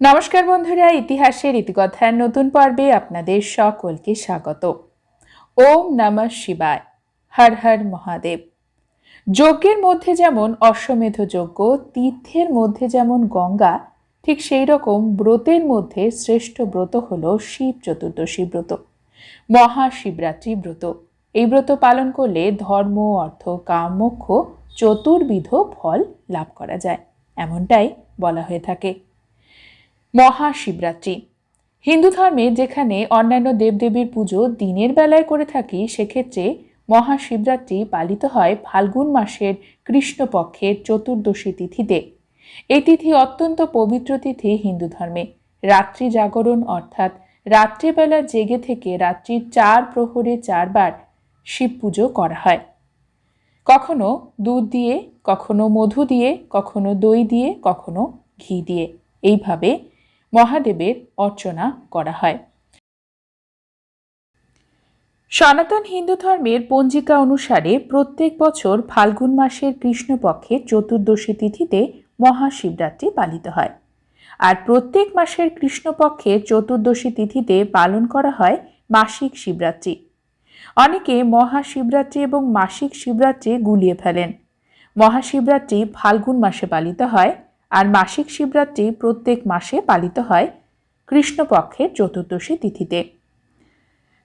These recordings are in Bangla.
নমস্কার বন্ধুরা, ইতিহাসের ইতিকথার নতুন পর্বে আপনাদের সকলকে স্বাগত। ওম নমঃ শিবায়, হর হর মহাদেব। যজ্ঞের মধ্যে যেমন অশ্বমেধ যজ্ঞ, তীর্থের মধ্যে যেমন গঙ্গা, ঠিক সেই রকম ব্রতের মধ্যে শ্রেষ্ঠ ব্রত হল শিব চতুর্দশী ব্রত, মহাশিবরাত্রি ব্রত। এই ব্রত পালন করলে ধর্ম, অর্থ, কাম, মোক্ষ, চতুর্বিধ, ফল লাভ করা যায়, এমনটাই বলা হয়ে থাকে। মহাশিবরাত্রি। হিন্দু ধর্মে যেখানে অন্যান্য দেবদেবীর পুজো দিনের বেলায় করে থাকি, সেক্ষেত্রে মহাশিবরাত্রি পালিত হয় ফাল্গুন মাসের কৃষ্ণপক্ষের চতুর্দশী তিথিতে। এই তিথি অত্যন্ত পবিত্র তিথি হিন্দু ধর্মে। রাত্রি জাগরণ অর্থাৎ রাত্রিবেলা জেগে থেকে রাত্রির চার প্রহরে চারবার শিব পুজো করা হয়। কখনো দুধ দিয়ে, কখনো মধু দিয়ে, কখনো দই দিয়ে, কখনো ঘি দিয়ে। এইভাবে মহাদেবের অর্চনা করা হয়। সনাতন হিন্দু ধর্মের পঞ্জিকা অনুসারে প্রত্যেক বছর ফাল্গুন মাসের কৃষ্ণপক্ষের চতুর্দশী তিথিতে মহাশিবরাত্রি পালিত হয়। আর প্রত্যেক মাসের কৃষ্ণপক্ষের চতুর্দশী তিথিতে পালন করা হয় মাসিক শিবরাত্রি। অনেকে মহাশিবরাত্রি এবং মাসিক শিবরাত্রি গুলিয়ে ফেলেন। মহাশিবরাত্রি ফাল্গুন মাসে পালিত হয় আর মাসিক শিবরাত্রি প্রত্যেক মাসে পালিত হয় কৃষ্ণপক্ষের চতুর্দশী তিথিতে।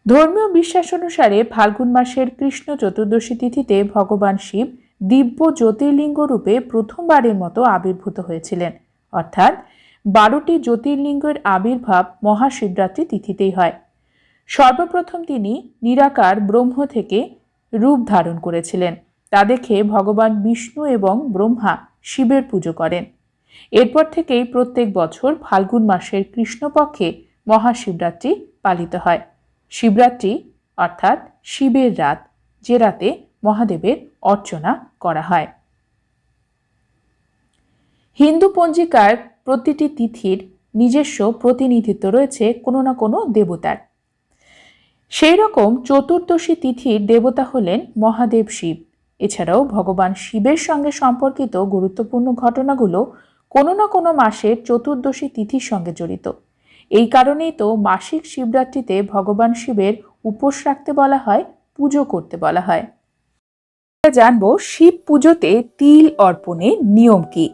ধর্মীয় বিশ্বাস অনুসারে ফাল্গুন মাসের কৃষ্ণ চতুর্দশী তিথিতে ভগবান শিব দিব্য জ্যোতির্লিঙ্গ রূপে প্রথমবারের মতো আবির্ভূত হয়েছিলেন। অর্থাৎ বারোটি জ্যোতির্লিঙ্গের আবির্ভাব মহাশিবরাত্রি তিথিতেই হয়। সর্বপ্রথম তিনি নিরাকার ব্রহ্ম থেকে রূপ ধারণ করেছিলেন। তা দেখে ভগবান বিষ্ণু এবং ব্রহ্মা শিবের পুজো করেন। এরপর থেকেই প্রত্যেক বছর ফাল্গুন মাসের কৃষ্ণপক্ষে মহাশিবরাত্রি পালিত হয়। শিবরাত্রি অর্থাৎ শিবের রাত, যে রাতে মহাদেবের অর্চনা করা হয়। হিন্দু পঞ্জিকার প্রতিটি তিথির নিজস্ব প্রতিনিধিত্ব রয়েছে কোনো না কোনো দেবতার। সেই রকম চতুর্দশী তিথির দেবতা হলেন মহাদেব শিব। এছাড়াও ভগবান শিবের সঙ্গে সম্পর্কিত গুরুত্বপূর্ণ ঘটনাগুলো কোনো না কোনো মাসের চতুর্দশী তিথির সঙ্গে জড়িত। এই কারণেই তো মাসিক শিবরাত্রিতে ভগবান শিবের উপোস রাখতে বলা হয়, পুজো করতে বলা হয়। জানব শিব পুজোতে তিল অর্পণের নিয়ম কি?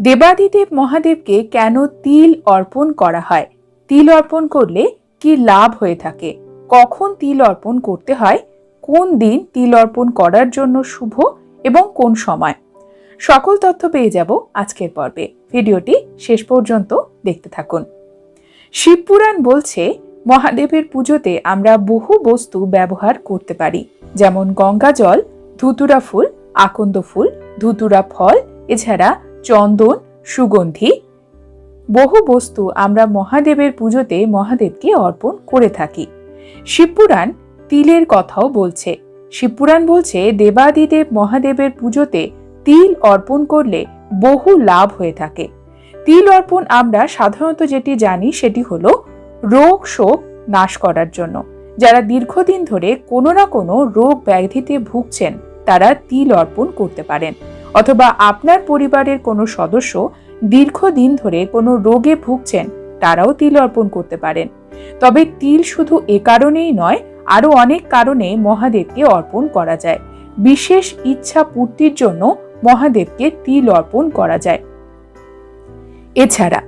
দেবাদিদেব মহাদেবকে কেন তিল অর্পণ করা হয়? তিল অর্পণ করলে কি লাভ হয়ে থাকে? কখন তিল অর্পণ করতে হয়? কোন দিন তিল অর্পণ করার জন্য শুভ এবং কোন সময়? সকল তথ্য পেয়ে যাব আজকের পর্বে। ভিডিওটি শেষ পর্যন্ত দেখতে থাকুন। শিবপুরাণ বলছে, মহাদেবের পুজোতে আমরা বহু বস্তু ব্যবহার করতে পারি, যেমন গঙ্গা জল, ধুতুরা ফুল, আকন্দ ফুল, ধুতুরা ফল, এছাড়া চন্দন, সুগন্ধি। বহু বস্তু আমরা মহাদেবের পুজোতে মহাদেবকে অর্পণ করে থাকি। শিবপুরাণ তিলের কথাও বলছে। শিবপুরাণ বলছে, দেবাদিদেব মহাদেবের পুজোতে তিল অর্পণ করলে বহু লাভ হয়ে থাকে। তিল অর্পণ আমরা সাধারণত যেটি জানি সেটি হলো রোগ শোক নাশ করার জন্য। যারা দীর্ঘদিন ধরে কোনো না কোনো রোগ ব্যাধিতে ভুগছেন, তারা তিল অর্পণ করতে পারেন। অথবা আপনার পরিবারের কোনো সদস্য দীর্ঘদিন ধরে কোনো রোগে ভুগছেন, তারাও তিল অর্পণ করতে পারেন। তবে তিল শুধু এ কারণেই নয়, আরও অনেক কারণে মহাদেবকে অর্পণ করা যায়। বিশেষ ইচ্ছা পূর্তির জন্য মহাদেবকে তিল অর্পণ করা যায়। এছাড়া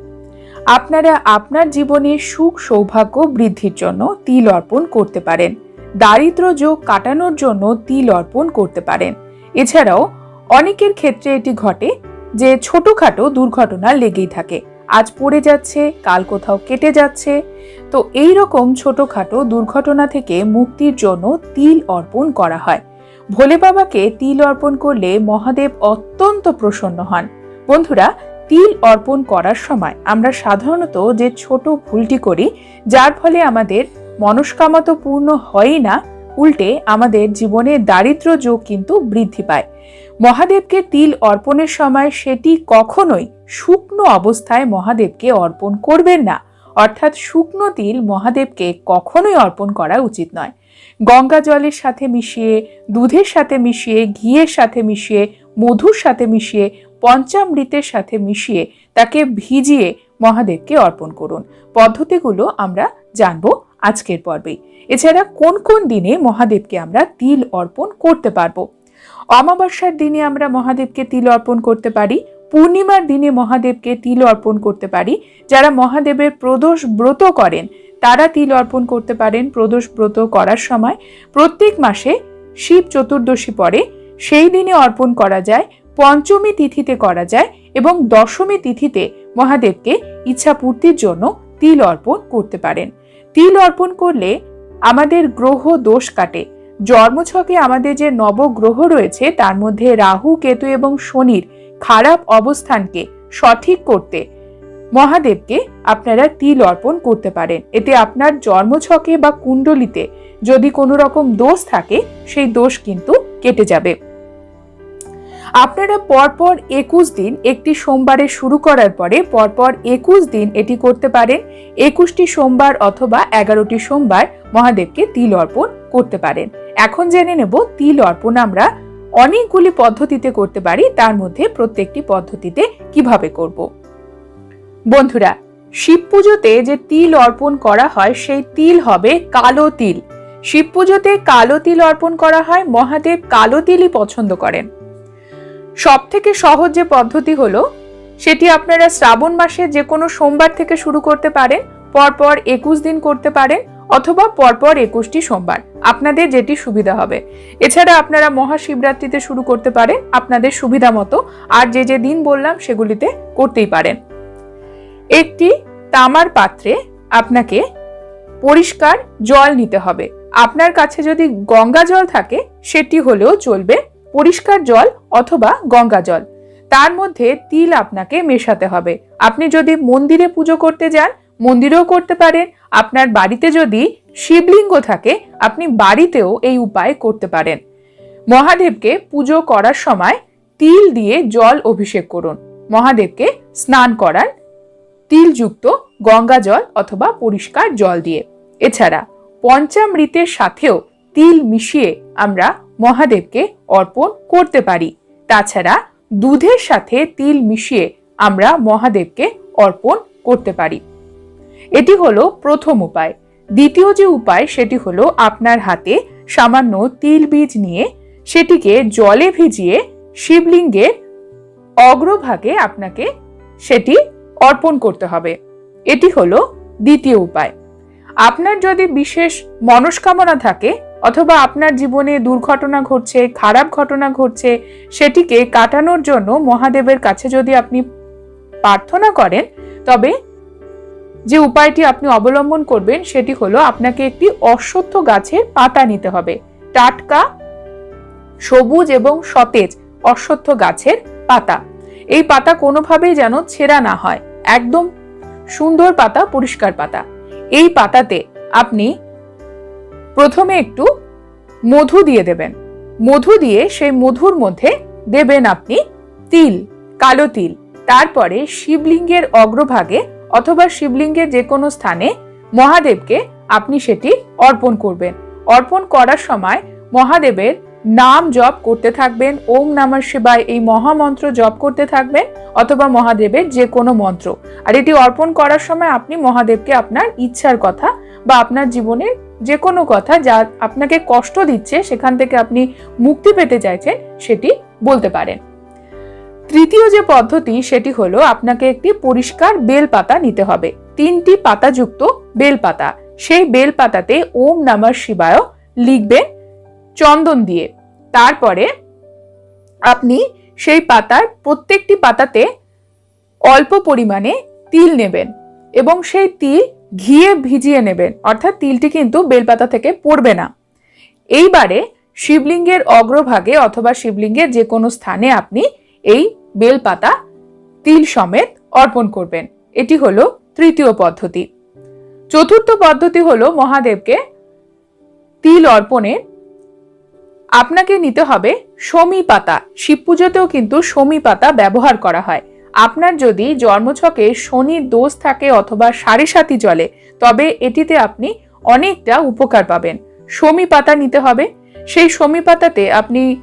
আপনারা আপনার জীবনে সুখ সৌভাগ্য বৃদ্ধির জন্য তিল অর্পণ করতে পারেন। দারিদ্র যোগ কাটানোর জন্য তিল অর্পণ করতে পারেন। এছাড়াও অনেকের ক্ষেত্রে এটি ঘটে যে ছোটখাটো দুর্ঘটনা লেগেই থাকে। আজ পড়ে যাচ্ছে, কাল কোথাও কেটে যাচ্ছে। তো এই রকম ছোটখাটো দুর্ঘটনা থেকে মুক্তির জন্য তিল অর্পণ করা হয়। ভোলে বাবাকে তিল অর্পণ করলে মহাদেব অত্যন্ত প্রসন্ন হন। বন্ধুরা, তিল অর্পণ করার সময় আমরা সাধারণত যে ছোট ভুলটি করি, যার ফলে আমাদের মনস্কামত পূর্ণ হয়ই না, উল্টে আমাদের জীবনে দারিদ্র যোগ কিন্তু বৃদ্ধি পায়। মহাদেবকে তিল অর্পণের সময় সেটি কখনোই শুকনো অবস্থায় মহাদেবকে অর্পণ করবেন না। অর্থাৎ শুকনো তিল মহাদেবকে কখনোই অর্পণ করা উচিত নয়। গঙ্গা জলের সাথে মিশিয়ে, দুধের সাথে মিশিয়ে, ঘিয়ের সাথে মিশিয়ে, মধুর সাথে মিশিয়ে, পঞ্চামৃতের সাথে মিশিয়ে তাকে ভিজিয়ে মহাদেবকে অর্পণ করুন। পদ্ধতিগুলো আমরা জানব আজকের পর্বে। এছাড়া কোন কোন দিনে মহাদেবকে আমরা তিল অর্পণ করতে পারব? অমাবস্যার দিনে আমরা মহাদেবকে তিল অর্পণ করতে পারি পূর্ণিমার দিনে মহাদেবকে তিল অর্পণ করতে পারি। যারা মহাদেবের প্রদোষ ব্রত করেন, তারা তিল অর্পণ করতে পারেন প্রদোষ ব্রত করার সময়। প্রত্যেক মাসে শিব চতুর্দশী পরে সেই দিনে অর্পণ করা যায়, পঞ্চমী তিথিতে করা যায় এবং দশমী তিথিতে মহাদেবকে ইচ্ছা পূর্তির জন্য তিল অর্পণ করতে পারেন। তিল অর্পণ করলে আমাদের গ্রহ দোষ কাটে। জন্মছকে আমাদের যে নবগ্রহ রয়েছে, তার মধ্যে রাহু, কেতু এবং শনির খারাপ অবস্থানকে সঠিক করতে মহাদেবকে আপনারা তিল অর্পণ করতে পারেন। এতে আপনার জন্মছকে বা কুণ্ডলিতে যদি কোনো রকম দোষ থাকে, সেই দোষ কিন্তু কেটে যাবে। আপনারা পরপর একুশ দিন একটি সোমবারে শুরু করার পরে পরপর একুশ দিন এটি করতে পারেন। একুশটি সোমবার অথবা এগারোটি সোমবার মহাদেবকে তিল অর্পণ করতে পারেন। এখন জেনে নেব তিল অর্পণ আমরা অনেকগুলি পদ্ধতিতে করতে পারি, তার মধ্যে প্রত্যেকটি পদ্ধতিতে কীভাবে করব? বন্ধুরা, শিব পুজোতে যে তিল অর্পণ করা হয়, সেই তিল হবে কালো তিল। শিব পুজোতে কালো তিল অর্পণ করা হয়, মহাদেব কালো তিলই পছন্দ করেন। সব থেকে সহজ যে পদ্ধতি হলো, সেটি আপনারা শ্রাবণ মাসে যে কোনো সোমবার থেকে শুরু করতে পারেন, পরপর একুশ দিন করতে পারেন অথবা পরপর একুশটি সোমবার। আপনাদের যেটি সুবিধা হবে। এছাড়া আপনারা মহাশিবরাত্রিতে শুরু করতে পারেন আপনাদের সুবিধা মতো আর যে যে দিন বললাম সেগুলিতে করতেই পারেন। একটি তামার পাত্রে আপনাকে পরিষ্কার জল নিতে হবে। আপনার কাছে যদি গঙ্গা জল থাকে, সেটি হলেও চলবে পরিষ্কার জল অথবা গঙ্গা জল। তার মধ্যে তিল আপনাকে মেশাতে হবে। আপনি যদি মন্দিরে পুজো করতে যান মন্দিরেও করতে পারেন। আপনার বাড়িতে যদি শিবলিঙ্গ থাকে, আপনি বাড়িতেও এই উপায় করতে পারেন। মহাদেবকে পুজো করার সময় তিল দিয়ে জল অভিষেক করুন। মহাদেবকে স্নান করান, তিলযুক্ত গঙ্গা জল অথবা পরিষ্কার জল দিয়ে। এছাড়া পঞ্চামৃতের সাথেও তিল মিশিয়ে আমরা মহাদেবকে অর্পণ করতে পারি। তাছাড়া দুধের সাথে তিল মিশিয়ে আমরা মহাদেবকে অর্পণ করতে পারি। এটি হলো প্রথম উপায়। দ্বিতীয় যে উপায়, সেটি হলো আপনার হাতে সামান্য তিল বীজ নিয়ে সেটিকে জলে ভিজিয়ে শিবলিঙ্গের অগ্রভাগে আপনাকে সেটি অর্পণ করতে হবে। এটি হলো দ্বিতীয় উপায়। আপনার যদি বিশেষ মনস্কামনা থাকে অথবা আপনার জীবনে দুর্ঘটনা ঘটছে, খারাপ ঘটনা ঘটছে, সেটিকে কাটানোর জন্য মহাদেবের কাছে যদি আপনি প্রার্থনা করেন, তবে যে উপায়টি আপনি অবলম্বন করবেন সেটি হলো আপনাকে একটি অশ্বত্থ গাছের পাতা নিতে হবে। টাটকা, সবুজ এবং সতেজ অশ্বত্থ গাছের পাতা। এই পাতা কোনোভাবেই যেন ছেঁড়া না হয়। একদম সুন্দর পাতা, পরিষ্কার পাতা। এই পাতাতে আপনি প্রথমে একটু মধু দিয়ে দেবেন। মধু দিয়ে সেই মধুর মধ্যে দেবেন আপনি তিল, কালো তিল। তারপরে শিবলিঙ্গের অগ্রভাগে অথবা শিবলিঙ্গের যে কোনো স্থানে মহাদেবকে আপনি সেটি অর্পণ করবেন। অর্পণ করার সময় মহাদেবের নাম জপ করতে থাকবেন, ওম নমঃ শিবায় এই মহামন্ত্র জপ করতে থাকবেন অথবা মহাদেবের যে কোনো মন্ত্র। আর এটি অর্পণ করার সময় আপনি মহাদেবকে আপনার ইচ্ছার কথা বা আপনার জীবনের যে কোনো কথা যা আপনাকে কষ্ট দিচ্ছে সেখান থেকে আপনি মুক্তি পেতে চাইছেন সেটি বলতে পারেন। তৃতীয় যে পদ্ধতি, সেটি হলো আপনাকে একটি পরিষ্কার বেল পাতা নিতে হবে। তিনটি পাতাযুক্ত বেল পাতা। সেই বেল পাতাতে ওম নমঃ শিবায় লিখবেন চন্দন দিয়ে। তারপরে আপনি সেই পাতার প্রত্যেকটি পাতাতে অল্প পরিমাণে তিল নেবেন এবং সেই তিল ঘিয়ে ভিজিয়ে নেবেন। অর্থাৎ তিলটি কিন্তু বেলপাতা থেকে পড়বে না। এইবারে শিবলিঙ্গের অগ্রভাগে অথবা শিবলিঙ্গের যে কোনো স্থানে আপনি এই বেলপাতা, তিল সমেত অর্পণ করবেন। এটি হলো তৃতীয় পদ্ধতি। চতুর্থ পদ্ধতি হলো মহাদেবকে তিল অর্পণে আপনাকে নিতে হবে সমী পাতা। শিব পুজোতেও কিন্তু সমী পাতা ব্যবহার করা হয়। আপনার যদি জন্মছকে শনির দোষ থাকে অথবা সাড়ে সাতি জলে তবে এটিতে আপনি অনেকটা উপকার পাবেন। সমী পাতা নিতে হবে। সেই সমী পাতাতে আপনি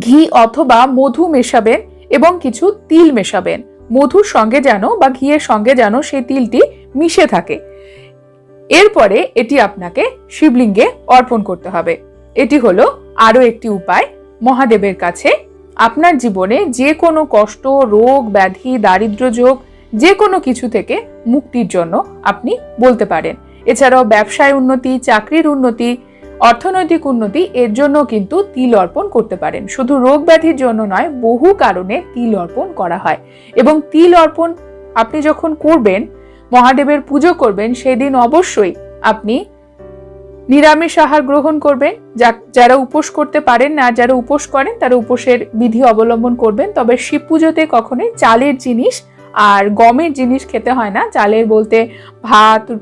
ঘি অথবা মধু মেশাবেন এবং কিছু তিল মেশাবেন। মধুর সঙ্গে যেন বা ঘিয়ের সঙ্গে যেন সেই তিলটি মিশে থাকে। এরপরে এটি আপনাকে শিবলিঙ্গে অর্পণ করতে হবে। এটি হলো আরও একটি উপায়। মহাদেবের কাছে আপনার জীবনে যে কোনো কষ্ট, রোগ, ব্যাধি, দারিদ্র যোগ, যে কোনো কিছু থেকে মুক্তির জন্য আপনি বলতে পারেন। এছাড়াও ব্যবসায় উন্নতি, চাকরির উন্নতি অর্থনৈতিক উন্নতি এর জন্য কিন্তু তিল অর্পণ করতে পারেন। শুধু রোগ ব্যাধির জন্য নয়, বহু কারণে তিল অর্পণ করা হয়। এবং তিল অর্পণ আপনি যখন করবেন, মহাদেবের পুজো করবেন, সেদিন অবশ্যই আপনি নিরামিষ আহার গ্রহণ করবেন। যা- যারা উপোস করতে পারেন না, যারা উপোস করেন, তারা উপোসের বিধি অবলম্বন করবেন। তবে শিব পুজোতে কখনোই চালের জিনিস আর গমের জিনিস খেতে হয় না। চালের বলতে ভাত,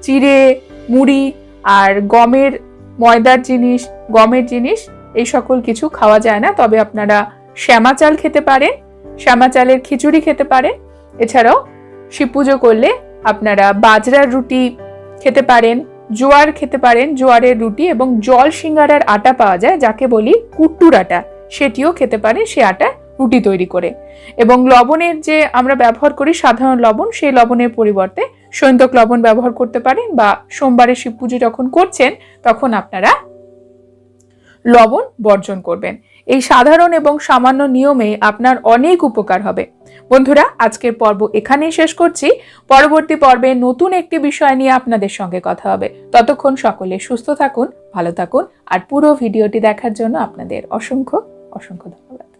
চিড়ে, মুড়ি আর গমের ময়দার জিনিস, গমের জিনিস, এই সকল কিছু খাওয়া যায় না। তবে আপনারা শ্যামা চাল খেতে পারেন, শ্যামা চালের খিচুড়ি খেতে পারেন। এছাড়াও শিব পুজো করলে আপনারা বাজরার রুটি খেতে পারেন, জোয়ার খেতে পারেন, জোয়ারের রুটি এবং জল সিঙ্গারার আটা পাওয়া যায়, যাকে বলি কুট্টুর আটা। সেটিও খেতে পারেন, সে আটা রুটি তৈরি করে। এবং লবণের যে আমরা ব্যবহার করি সাধারণ লবণ, সেই লবণের পরিবর্তে সৈন্তক লবণ ব্যবহার করতে পারেন বা সোমবারে শিব পুজো যখন করছেন, তখন আপনারা লবণ বর্জন করবেন। এই সাধারণ এবং সামান্য নিয়মে আপনার অনেক উপকার হবে। বন্ধুরা, আজকের পর্ব এখানেই শেষ করছি। পরবর্তী পর্বে নতুন একটি বিষয় নিয়ে আপনাদের সঙ্গে কথা হবে। ততক্ষণ সকলে সুস্থ থাকুন, ভালো থাকুন, আর পুরো ভিডিওটি দেখার জন্য আপনাদের অসংখ্য অসংখ্য ধন্যবাদ।